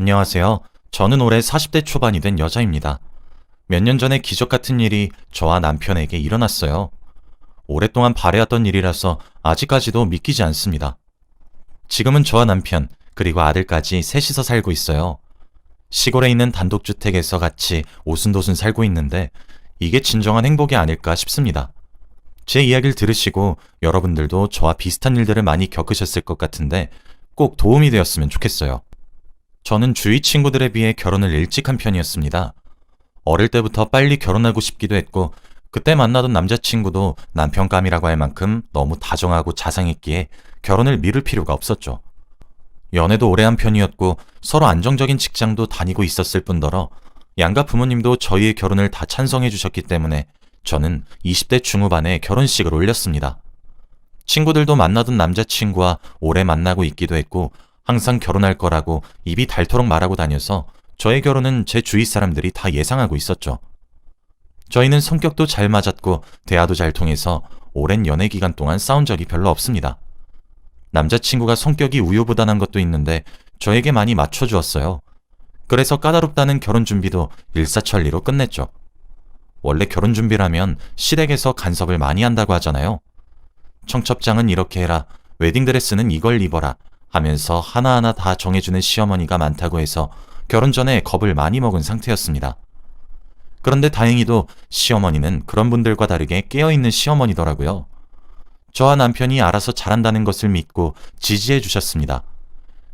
안녕하세요. 저는 올해 40대 초반이 된 여자입니다. 몇 년 전에 기적 같은 일이 저와 남편에게 일어났어요. 오랫동안 바래왔던 일이라서 아직까지도 믿기지 않습니다. 지금은 저와 남편, 그리고 아들까지 셋이서 살고 있어요. 시골에 있는 단독주택에서 같이 오순도순 살고 있는데 이게 진정한 행복이 아닐까 싶습니다. 제 이야기를 들으시고 여러분들도 저와 비슷한 일들을 많이 겪으셨을 것 같은데 꼭 도움이 되었으면 좋겠어요. 저는 주위 친구들에 비해 결혼을 일찍 한 편이었습니다. 어릴 때부터 빨리 결혼하고 싶기도 했고, 그때 만나던 남자친구도 남편감이라고 할 만큼 너무 다정하고 자상했기에 결혼을 미룰 필요가 없었죠. 연애도 오래 한 편이었고, 서로 안정적인 직장도 다니고 있었을 뿐더러, 양가 부모님도 저희의 결혼을 다 찬성해 주셨기 때문에 저는 20대 중후반에 결혼식을 올렸습니다. 친구들도 만나던 남자친구와 오래 만나고 있기도 했고, 항상 결혼할 거라고 입이 닳도록 말하고 다녀서 저의 결혼은 제 주위 사람들이 다 예상하고 있었죠. 저희는 성격도 잘 맞았고 대화도 잘 통해서 오랜 연애 기간 동안 싸운 적이 별로 없습니다. 남자친구가 성격이 우유부단한 것도 있는데 저에게 많이 맞춰주었어요. 그래서 까다롭다는 결혼 준비도 일사천리로 끝냈죠. 원래 결혼 준비라면 시댁에서 간섭을 많이 한다고 하잖아요. 청첩장은 이렇게 해라, 웨딩드레스는 이걸 입어라, 하면서 하나하나 다 정해주는 시어머니가 많다고 해서 결혼 전에 겁을 많이 먹은 상태였습니다. 그런데 다행히도 시어머니는 그런 분들과 다르게 깨어있는 시어머니더라고요. 저와 남편이 알아서 잘한다는 것을 믿고 지지해 주셨습니다.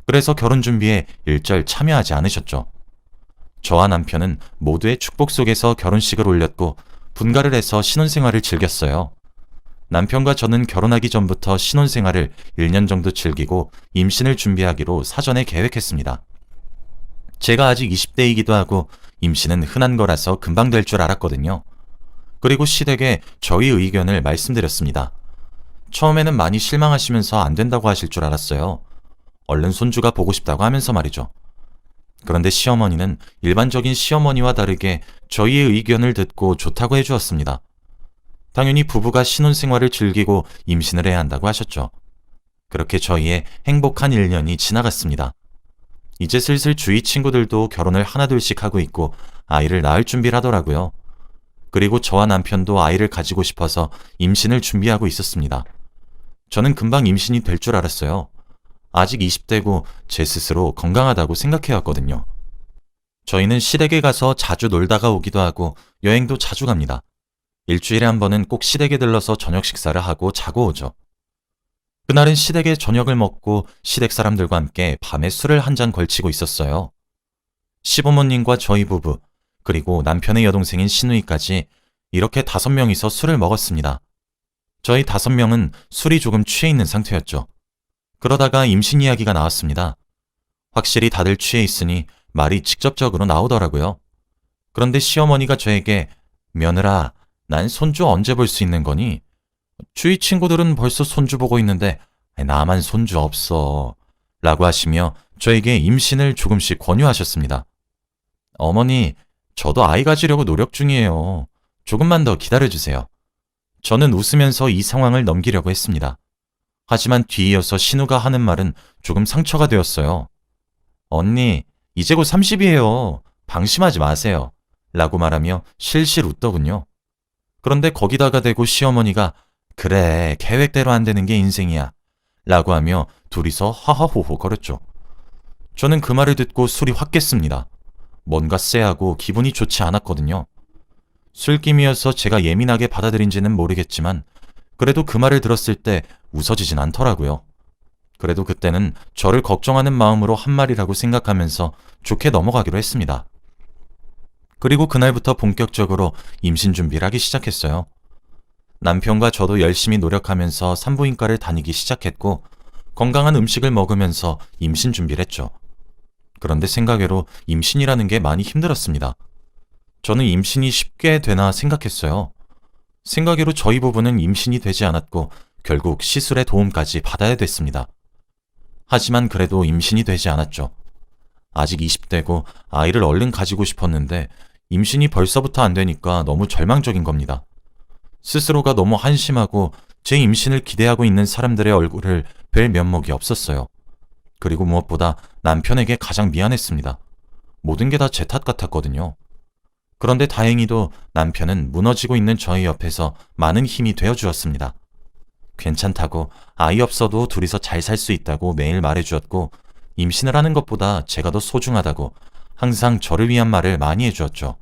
그래서 결혼 준비에 일절 참여하지 않으셨죠. 저와 남편은 모두의 축복 속에서 결혼식을 올렸고 분가를 해서 신혼생활을 즐겼어요. 남편과 저는 결혼하기 전부터 신혼생활을 1년 정도 즐기고 임신을 준비하기로 사전에 계획했습니다. 제가 아직 20대이기도 하고 임신은 흔한 거라서 금방 될 줄 알았거든요. 그리고 시댁에 저희 의견을 말씀드렸습니다. 처음에는 많이 실망하시면서 안 된다고 하실 줄 알았어요. 얼른 손주가 보고 싶다고 하면서 말이죠. 그런데 시어머니는 일반적인 시어머니와 다르게 저희의 의견을 듣고 좋다고 해주었습니다. 당연히 부부가 신혼생활을 즐기고 임신을 해야 한다고 하셨죠. 그렇게 저희의 행복한 1년이 지나갔습니다. 이제 슬슬 주위 친구들도 결혼을 하나둘씩 하고 있고 아이를 낳을 준비를 하더라고요. 그리고 저와 남편도 아이를 가지고 싶어서 임신을 준비하고 있었습니다. 저는 금방 임신이 될 줄 알았어요. 아직 20대고 제 스스로 건강하다고 생각해왔거든요. 저희는 시댁에 가서 자주 놀다가 오기도 하고 여행도 자주 갑니다. 일주일에 한 번은 꼭 시댁에 들러서 저녁 식사를 하고 자고 오죠. 그날은 시댁에 저녁을 먹고 시댁 사람들과 함께 밤에 술을 한 잔 걸치고 있었어요. 시부모님과 저희 부부, 그리고 남편의 여동생인 신우이까지 이렇게 다섯 명이서 술을 먹었습니다. 저희 다섯 명은 술이 조금 취해 있는 상태였죠. 그러다가 임신 이야기가 나왔습니다. 확실히 다들 취해 있으니 말이 직접적으로 나오더라고요. 그런데 시어머니가 저에게 며느라, 난 손주 언제 볼 수 있는 거니? 주위 친구들은 벌써 손주 보고 있는데 나만 손주 없어. 라고 하시며 저에게 임신을 조금씩 권유하셨습니다. 어머니, 저도 아이 가지려고 노력 중이에요. 조금만 더 기다려주세요. 저는 웃으면서 이 상황을 넘기려고 했습니다. 하지만 뒤이어서 신우가 하는 말은 조금 상처가 되었어요. 언니, 이제 곧 30이에요. 방심하지 마세요. 라고 말하며 실실 웃더군요. 그런데 거기다가 대고 시어머니가 그래, 계획대로 안 되는 게 인생이야. 라고 하며 둘이서 하하호호 거렸죠. 저는 그 말을 듣고 술이 확 깼습니다. 뭔가 쎄하고 기분이 좋지 않았거든요. 술김이어서 제가 예민하게 받아들인지는 모르겠지만 그래도 그 말을 들었을 때 웃어지진 않더라고요. 그래도 그때는 저를 걱정하는 마음으로 한 말이라고 생각하면서 좋게 넘어가기로 했습니다. 그리고 그날부터 본격적으로 임신 준비를 하기 시작했어요. 남편과 저도 열심히 노력하면서 산부인과를 다니기 시작했고 건강한 음식을 먹으면서 임신 준비를 했죠. 그런데 생각외로 임신이라는 게 많이 힘들었습니다. 저는 임신이 쉽게 되나 생각했어요. 생각외로 저희 부부는 임신이 되지 않았고 결국 시술의 도움까지 받아야 됐습니다. 하지만 그래도 임신이 되지 않았죠. 아직 20대고 아이를 얼른 가지고 싶었는데 임신이 벌써부터 안 되니까 너무 절망적인 겁니다. 스스로가 너무 한심하고 제 임신을 기대하고 있는 사람들의 얼굴을 뵐 면목이 없었어요. 그리고 무엇보다 남편에게 가장 미안했습니다. 모든 게 다 제 탓 같았거든요. 그런데 다행히도 남편은 무너지고 있는 저희 옆에서 많은 힘이 되어 주었습니다. 괜찮다고 아이 없어도 둘이서 잘 살 수 있다고 매일 말해 주었고 임신을 하는 것보다 제가 더 소중하다고 항상 저를 위한 말을 많이 해 주었죠.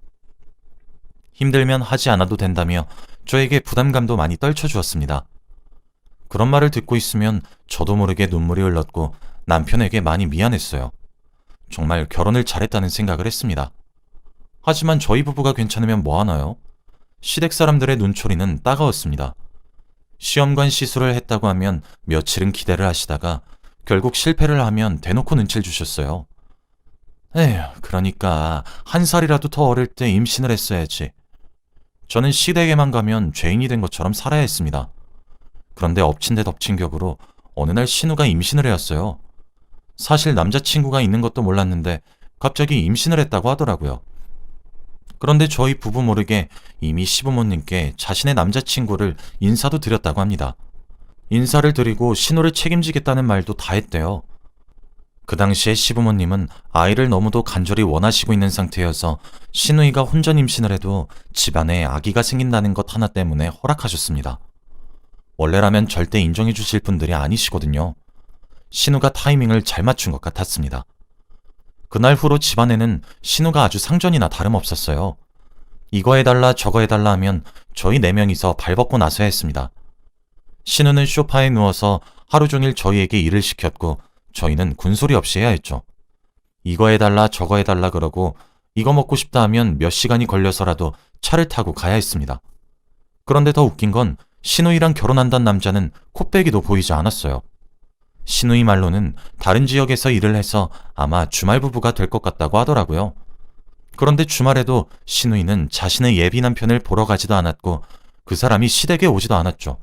힘들면 하지 않아도 된다며 저에게 부담감도 많이 떨쳐 주었습니다. 그런 말을 듣고 있으면 저도 모르게 눈물이 흘렀고 남편에게 많이 미안했어요. 정말 결혼을 잘했다는 생각을 했습니다. 하지만 저희 부부가 괜찮으면 뭐하나요? 시댁 사람들의 눈초리는 따가웠습니다. 시험관 시술을 했다고 하면 며칠은 기대를 하시다가 결국 실패를 하면 대놓고 눈치를 주셨어요. 에휴, 그러니까 한 살이라도 더 어릴 때 임신을 했어야지. 저는 시댁에만 가면 죄인이 된 것처럼 살아야 했습니다. 그런데 엎친 데 덮친 격으로 어느 날 신우가 임신을 해왔어요. 사실 남자친구가 있는 것도 몰랐는데 갑자기 임신을 했다고 하더라고요. 그런데 저희 부부 모르게 이미 시부모님께 자신의 남자친구를 인사도 드렸다고 합니다. 인사를 드리고 신우를 책임지겠다는 말도 다 했대요. 그 당시에 시부모님은 아이를 너무도 간절히 원하시고 있는 상태여서 신우이가 혼전 임신을 해도 집안에 아기가 생긴다는 것 하나 때문에 허락하셨습니다. 원래라면 절대 인정해 주실 분들이 아니시거든요. 신우가 타이밍을 잘 맞춘 것 같았습니다. 그날 후로 집안에는 신우가 아주 상전이나 다름없었어요. 이거 해달라 저거 해달라 하면 저희 네 명이서 발벗고 나서야 했습니다. 신우는 쇼파에 누워서 하루 종일 저희에게 일을 시켰고 저희는 군소리 없이 해야 했죠. 이거 해달라 저거 해달라 그러고 이거 먹고 싶다 하면 몇 시간이 걸려서라도 차를 타고 가야 했습니다. 그런데 더 웃긴 건 신우이랑 결혼한다는 남자는 코빼기도 보이지 않았어요. 신우이 말로는 다른 지역에서 일을 해서 아마 주말 부부가 될 것 같다고 하더라고요. 그런데 주말에도 신우이는 자신의 예비 남편을 보러 가지도 않았고 그 사람이 시댁에 오지도 않았죠.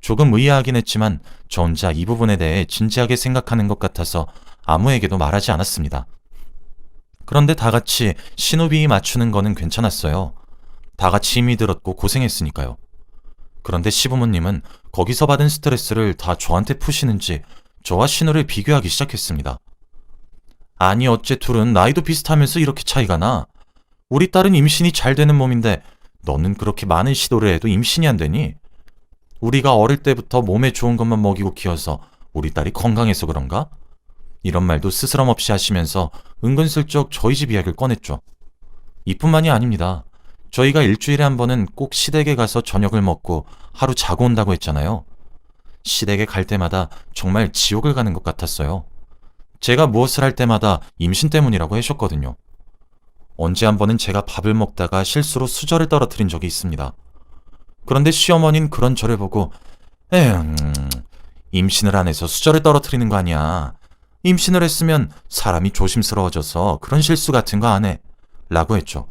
조금 의아하긴 했지만 저 혼자 이 부분에 대해 진지하게 생각하는 것 같아서 아무에게도 말하지 않았습니다. 그런데 다 같이 신우비 맞추는 거는 괜찮았어요. 다 같이 힘이 들었고 고생했으니까요. 그런데 시부모님은 거기서 받은 스트레스를 다 저한테 푸시는지 저와 신우를 비교하기 시작했습니다. 아니 어째 둘은 나이도 비슷하면서 이렇게 차이가 나? 우리 딸은 임신이 잘 되는 몸인데 너는 그렇게 많은 시도를 해도 임신이 안 되니? 우리가 어릴 때부터 몸에 좋은 것만 먹이고 키워서 우리 딸이 건강해서 그런가? 이런 말도 스스럼 없이 하시면서 은근슬쩍 저희 집 이야기를 꺼냈죠. 이뿐만이 아닙니다. 저희가 일주일에 한 번은 꼭 시댁에 가서 저녁을 먹고 하루 자고 온다고 했잖아요. 시댁에 갈 때마다 정말 지옥을 가는 것 같았어요. 제가 무엇을 할 때마다 임신 때문이라고 하셨거든요. 언제 한 번은 제가 밥을 먹다가 실수로 수저를 떨어뜨린 적이 있습니다. 그런데 시어머니는 그런 저를 보고 에휴, 음, 임신을 안 해서 수저를 떨어뜨리는 거 아니야. 임신을 했으면 사람이 조심스러워져서 그런 실수 같은 거 안 해. 라고 했죠.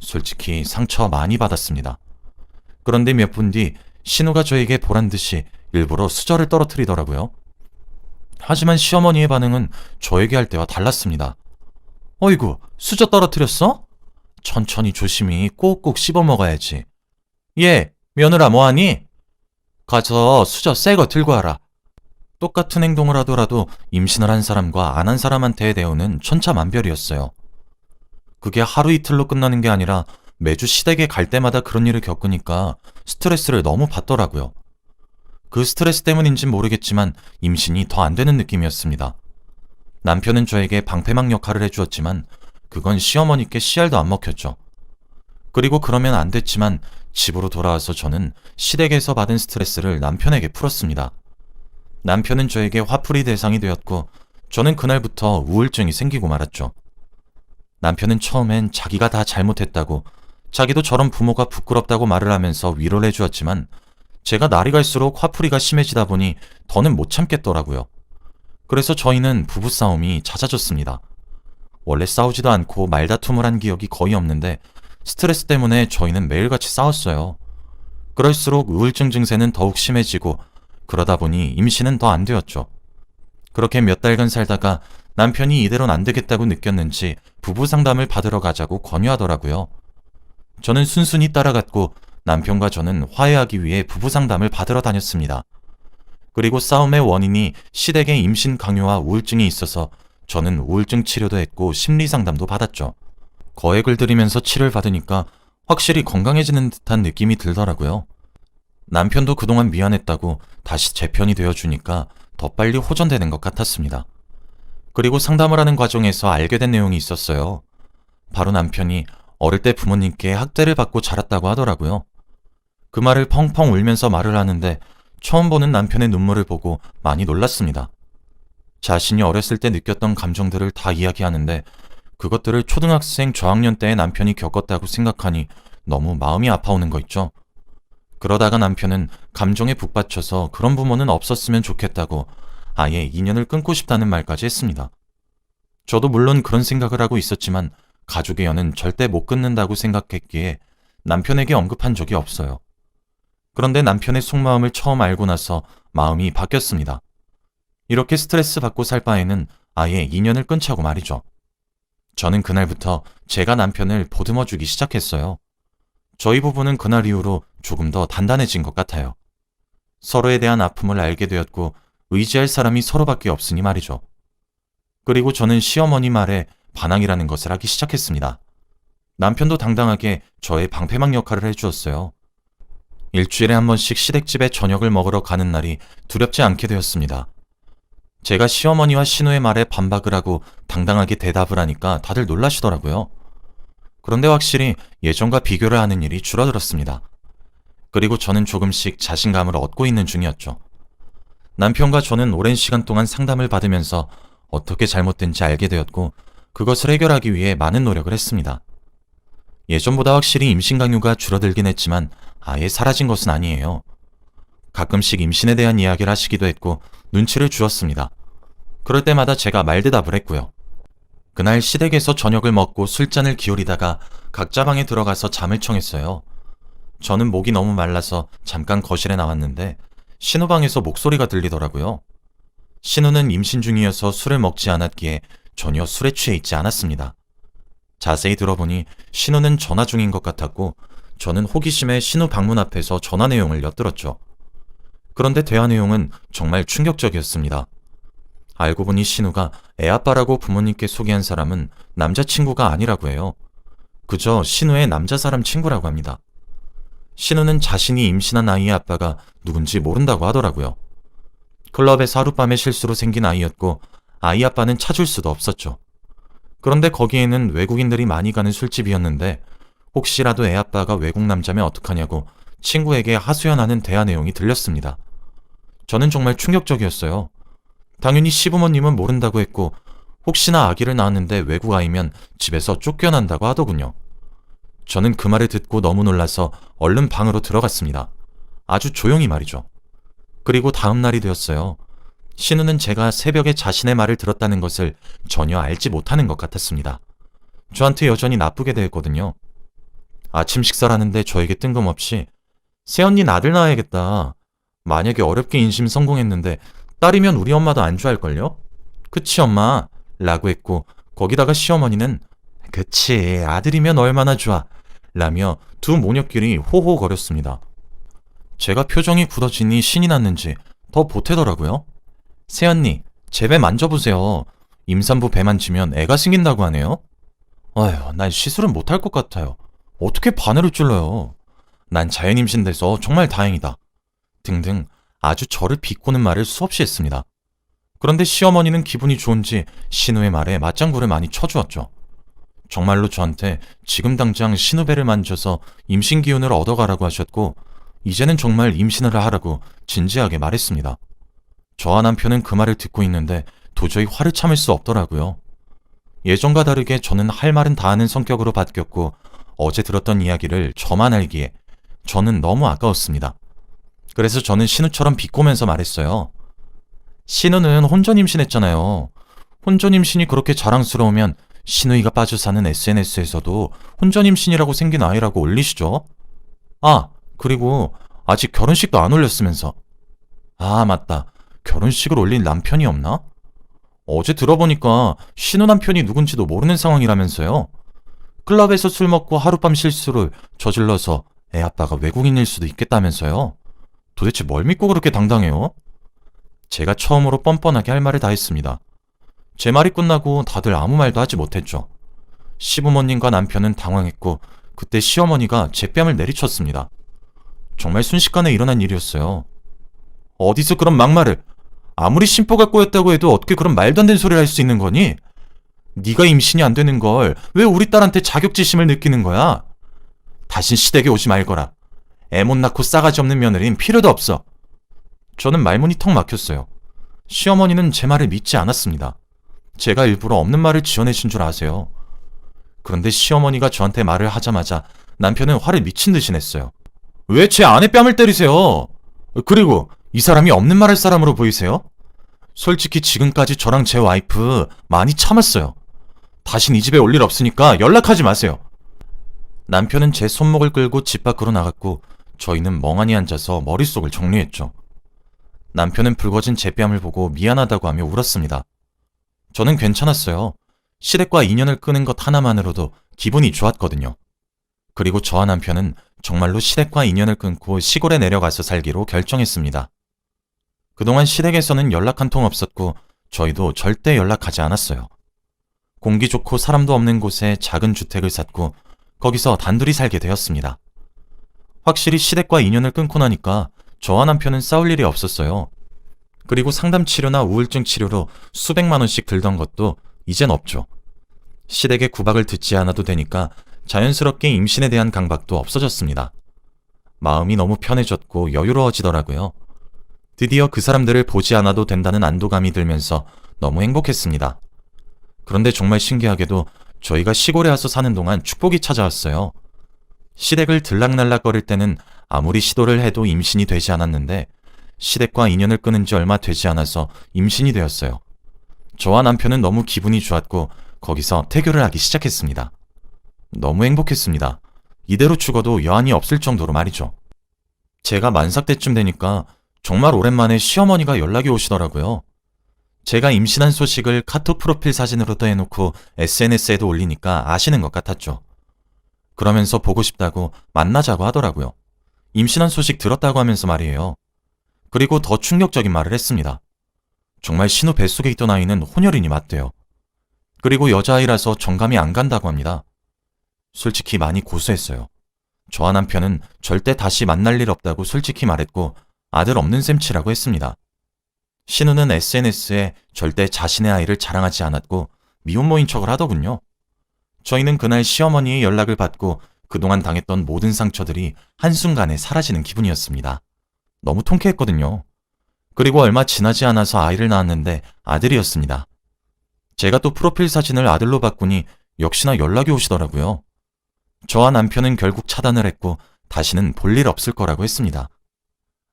솔직히 상처 많이 받았습니다. 그런데 몇 분 뒤 신우가 저에게 보란 듯이 일부러 수저를 떨어뜨리더라고요. 하지만 시어머니의 반응은 저에게 할 때와 달랐습니다. 어이구, 수저 떨어뜨렸어? 천천히 조심히 꼭꼭 씹어 먹어야지. 예, 며느라 뭐하니? 가서 수저 새 거 들고 와라. 똑같은 행동을 하더라도 임신을 한 사람과 안 한 사람한테의 대우는 천차만별이었어요. 그게 하루 이틀로 끝나는 게 아니라 매주 시댁에 갈 때마다 그런 일을 겪으니까 스트레스를 너무 받더라고요. 그 스트레스 때문인진 모르겠지만 임신이 더 안 되는 느낌이었습니다. 남편은 저에게 방패막 역할을 해주었지만 그건 시어머니께 씨알도 안 먹혔죠. 그리고 그러면 안 됐지만 집으로 돌아와서 저는 시댁에서 받은 스트레스를 남편에게 풀었습니다. 남편은 저에게 화풀이 대상이 되었고 저는 그날부터 우울증이 생기고 말았죠. 남편은 처음엔 자기가 다 잘못했다고 자기도 저런 부모가 부끄럽다고 말을 하면서 위로를 해주었지만 제가 날이 갈수록 화풀이가 심해지다 보니 더는 못 참겠더라고요. 그래서 저희는 부부싸움이 잦아졌습니다. 원래 싸우지도 않고 말다툼을 한 기억이 거의 없는데 스트레스 때문에 저희는 매일같이 싸웠어요. 그럴수록 우울증 증세는 더욱 심해지고 그러다 보니 임신은 더 안 되었죠. 그렇게 몇 달간 살다가 남편이 이대로는 안 되겠다고 느꼈는지 부부 상담을 받으러 가자고 권유하더라고요. 저는 순순히 따라갔고 남편과 저는 화해하기 위해 부부 상담을 받으러 다녔습니다. 그리고 싸움의 원인이 시댁의 임신 강요와 우울증이 있어서 저는 우울증 치료도 했고 심리 상담도 받았죠. 거액을 들이면서 치료를 받으니까 확실히 건강해지는 듯한 느낌이 들더라고요. 남편도 그동안 미안했다고 다시 제 편이 되어주니까 더 빨리 호전되는 것 같았습니다. 그리고 상담을 하는 과정에서 알게 된 내용이 있었어요. 바로 남편이 어릴 때 부모님께 학대를 받고 자랐다고 하더라고요. 그 말을 펑펑 울면서 말을 하는데 처음 보는 남편의 눈물을 보고 많이 놀랐습니다. 자신이 어렸을 때 느꼈던 감정들을 다 이야기하는데 그것들을 초등학생 저학년 때의 남편이 겪었다고 생각하니 너무 마음이 아파오는 거 있죠. 그러다가 남편은 감정에 북받쳐서 그런 부모는 없었으면 좋겠다고 아예 인연을 끊고 싶다는 말까지 했습니다. 저도 물론 그런 생각을 하고 있었지만 가족의 연은 절대 못 끊는다고 생각했기에 남편에게 언급한 적이 없어요. 그런데 남편의 속마음을 처음 알고 나서 마음이 바뀌었습니다. 이렇게 스트레스 받고 살 바에는 아예 인연을 끊자고 말이죠. 저는 그날부터 제가 남편을 보듬어 주기 시작했어요. 저희 부부는 그날 이후로 조금 더 단단해진 것 같아요. 서로에 대한 아픔을 알게 되었고 의지할 사람이 서로밖에 없으니 말이죠. 그리고 저는 시어머니 말에 반항이라는 것을 하기 시작했습니다. 남편도 당당하게 저의 방패막 역할을 해주었어요. 일주일에 한 번씩 시댁집에 저녁을 먹으러 가는 날이 두렵지 않게 되었습니다. 제가 시어머니와 신우의 말에 반박을 하고 당당하게 대답을 하니까 다들 놀라시더라고요. 그런데 확실히 예전과 비교를 하는 일이 줄어들었습니다. 그리고 저는 조금씩 자신감을 얻고 있는 중이었죠. 남편과 저는 오랜 시간 동안 상담을 받으면서 어떻게 잘못된지 알게 되었고 그것을 해결하기 위해 많은 노력을 했습니다. 예전보다 확실히 임신 강요가 줄어들긴 했지만 아예 사라진 것은 아니에요. 가끔씩 임신에 대한 이야기를 하시기도 했고 눈치를 주었습니다. 그럴 때마다 제가 말대답을 했고요. 그날 시댁에서 저녁을 먹고 술잔을 기울이다가 각자 방에 들어가서 잠을 청했어요. 저는 목이 너무 말라서 잠깐 거실에 나왔는데 신우 방에서 목소리가 들리더라고요. 신우는 임신 중이어서 술을 먹지 않았기에 전혀 술에 취해 있지 않았습니다. 자세히 들어보니 신우는 전화 중인 것 같았고 저는 호기심에 신우 방문 앞에서 전화 내용을 엿들었죠. 그런데 대화 내용은 정말 충격적이었습니다. 알고 보니 신우가 애아빠라고 부모님께 소개한 사람은 남자친구가 아니라고 해요. 그저 신우의 남자 사람 친구라고 합니다. 신우는 자신이 임신한 아이의 아빠가 누군지 모른다고 하더라고요. 클럽에서 하룻밤에 실수로 생긴 아이였고 아이 아빠는 찾을 수도 없었죠. 그런데 거기에는 외국인들이 많이 가는 술집이었는데 혹시라도 애 아빠가 외국 남자면 어떡하냐고 친구에게 하소연하는 대화 내용이 들렸습니다. 저는 정말 충격적이었어요. 당연히 시부모님은 모른다고 했고 혹시나 아기를 낳았는데 외국 아이면 집에서 쫓겨난다고 하더군요. 저는 그 말을 듣고 너무 놀라서 얼른 방으로 들어갔습니다. 아주 조용히 말이죠. 그리고 다음 날이 되었어요. 신우는 제가 새벽에 자신의 말을 들었다는 것을 전혀 알지 못하는 것 같았습니다. 저한테 여전히 나쁘게 대했거든요. 아침 식사를 하는데 저에게 뜬금없이 새언니 아들 낳아야겠다. 만약에 어렵게 인심 성공했는데 딸이면 우리 엄마도 안주할걸요? 그치 엄마? 라고 했고 거기다가 시어머니는 그치 아들이면 얼마나 좋아 라며 두 모녀끼리 호호거렸습니다. 제가 표정이 굳어지니 신이 났는지 더 보태더라고요. 새언니, 제 배 만져보세요. 임산부 배 만지면 애가 생긴다고 하네요. 아휴, 난 시술은 못할 것 같아요. 어떻게 바늘을 찔러요? 난 자연 임신돼서 정말 다행이다. 등등 아주 저를 비꼬는 말을 수없이 했습니다. 그런데 시어머니는 기분이 좋은지 신우의 말에 맞장구를 많이 쳐주었죠. 정말로 저한테 지금 당장 신우배를 만져서 임신 기운을 얻어가라고 하셨고, 이제는 정말 임신을 하라고 진지하게 말했습니다. 저와 남편은 그 말을 듣고 있는데 도저히 화를 참을 수 없더라고요. 예전과 다르게 저는 할 말은 다 하는 성격으로 바뀌었고, 어제 들었던 이야기를 저만 알기에 저는 너무 아까웠습니다. 그래서 저는 신우처럼 비꼬면서 말했어요. 신우는 혼전 임신했잖아요. 혼전 임신이 그렇게 자랑스러우면 신우이가 빠져 사는 SNS에서도 혼전 임신이라고 생긴 아이라고 올리시죠? 아, 그리고 아직 결혼식도 안 올렸으면서. 아, 맞다. 결혼식을 올린 남편이 없나? 어제 들어보니까 신우 남편이 누군지도 모르는 상황이라면서요. 클럽에서 술 먹고 하룻밤 실수를 저질러서 애 아빠가 외국인일 수도 있겠다면서요. 도대체 뭘 믿고 그렇게 당당해요? 제가 처음으로 뻔뻔하게 할 말을 다 했습니다. 제 말이 끝나고 다들 아무 말도 하지 못했죠. 시부모님과 남편은 당황했고 그때 시어머니가 제 뺨을 내리쳤습니다. 정말 순식간에 일어난 일이었어요. 어디서 그런 막말을 아무리 심보가 꼬였다고 해도 어떻게 그런 말도 안 되는 소리를 할 수 있는 거니? 네가 임신이 안 되는 걸 왜 우리 딸한테 자격지심을 느끼는 거야? 다신 시댁에 오지 말거라. 애 못 낳고 싸가지 없는 며느리는 필요도 없어. 저는 말문이 턱 막혔어요. 시어머니는 제 말을 믿지 않았습니다. 제가 일부러 없는 말을 지어내신 줄 아세요. 그런데 시어머니가 저한테 말을 하자마자 남편은 화를 미친 듯이 냈어요. 왜 제 아내 뺨을 때리세요? 그리고 이 사람이 없는 말할 사람으로 보이세요? 솔직히 지금까지 저랑 제 와이프 많이 참았어요. 다신 이 집에 올 일 없으니까 연락하지 마세요. 남편은 제 손목을 끌고 집 밖으로 나갔고 저희는 멍하니 앉아서 머릿속을 정리했죠. 남편은 붉어진 제 뺨을 보고 미안하다고 하며 울었습니다. 저는 괜찮았어요. 시댁과 인연을 끄는 것 하나만으로도 기분이 좋았거든요. 그리고 저와 남편은 정말로 시댁과 인연을 끊고 시골에 내려가서 살기로 결정했습니다. 그동안 시댁에서는 연락 한 통 없었고 저희도 절대 연락하지 않았어요. 공기 좋고 사람도 없는 곳에 작은 주택을 샀고 거기서 단둘이 살게 되었습니다. 확실히 시댁과 인연을 끊고 나니까 저와 남편은 싸울 일이 없었어요. 그리고 상담 치료나 우울증 치료로 수백만 원씩 들던 것도 이젠 없죠. 시댁의 구박을 듣지 않아도 되니까 자연스럽게 임신에 대한 강박도 없어졌습니다. 마음이 너무 편해졌고 여유로워지더라고요. 드디어 그 사람들을 보지 않아도 된다는 안도감이 들면서 너무 행복했습니다. 그런데 정말 신기하게도 저희가 시골에 와서 사는 동안 축복이 찾아왔어요. 시댁을 들락날락거릴 때는 아무리 시도를 해도 임신이 되지 않았는데 시댁과 인연을 끊은 지 얼마 되지 않아서 임신이 되었어요. 저와 남편은 너무 기분이 좋았고 거기서 태교를 하기 시작했습니다. 너무 행복했습니다. 이대로 죽어도 여한이 없을 정도로 말이죠. 제가 만삭 때쯤 되니까 정말 오랜만에 시어머니가 연락이 오시더라고요. 제가 임신한 소식을 카톡 프로필 사진으로도 해놓고 SNS에도 올리니까 아시는 것 같았죠. 그러면서 보고 싶다고 만나자고 하더라고요. 임신한 소식 들었다고 하면서 말이에요. 그리고 더 충격적인 말을 했습니다. 정말 신우 뱃속에 있던 아이는 혼혈인이 맞대요. 그리고 여자아이라서 정감이 안 간다고 합니다. 솔직히 많이 고소했어요. 저와 남편은 절대 다시 만날 일 없다고 솔직히 말했고 아들 없는 셈 치라고 했습니다. 신우는 SNS에 절대 자신의 아이를 자랑하지 않았고 미혼모인 척을 하더군요. 저희는 그날 시어머니의 연락을 받고 그동안 당했던 모든 상처들이 한순간에 사라지는 기분이었습니다. 너무 통쾌했거든요. 그리고 얼마 지나지 않아서 아이를 낳았는데 아들이었습니다. 제가 또 프로필 사진을 아들로 바꾸니 역시나 연락이 오시더라고요. 저와 남편은 결국 차단을 했고 다시는 볼 일 없을 거라고 했습니다.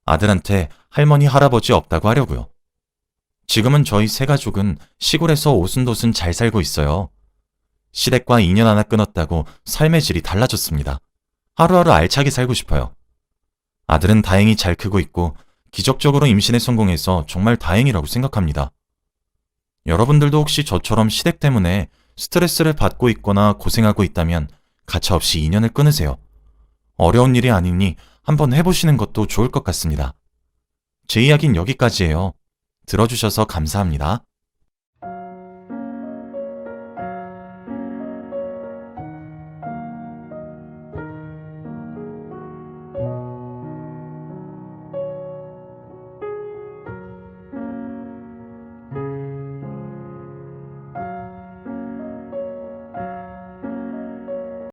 아들한테 할머니, 할아버지 없다고 하려고요. 지금은 저희 세 가족은 시골에서 오순도순 잘 살고 있어요. 시댁과 인연 하나 끊었다고 삶의 질이 달라졌습니다. 하루하루 알차게 살고 싶어요. 아들은 다행히 잘 크고 있고 기적적으로 임신에 성공해서 정말 다행이라고 생각합니다. 여러분들도 혹시 저처럼 시댁 때문에 스트레스를 받고 있거나 고생하고 있다면 가차없이 인연을 끊으세요. 어려운 일이 아니니 한번 해보시는 것도 좋을 것 같습니다. 제 이야기는 여기까지예요. 들어주셔서 감사합니다.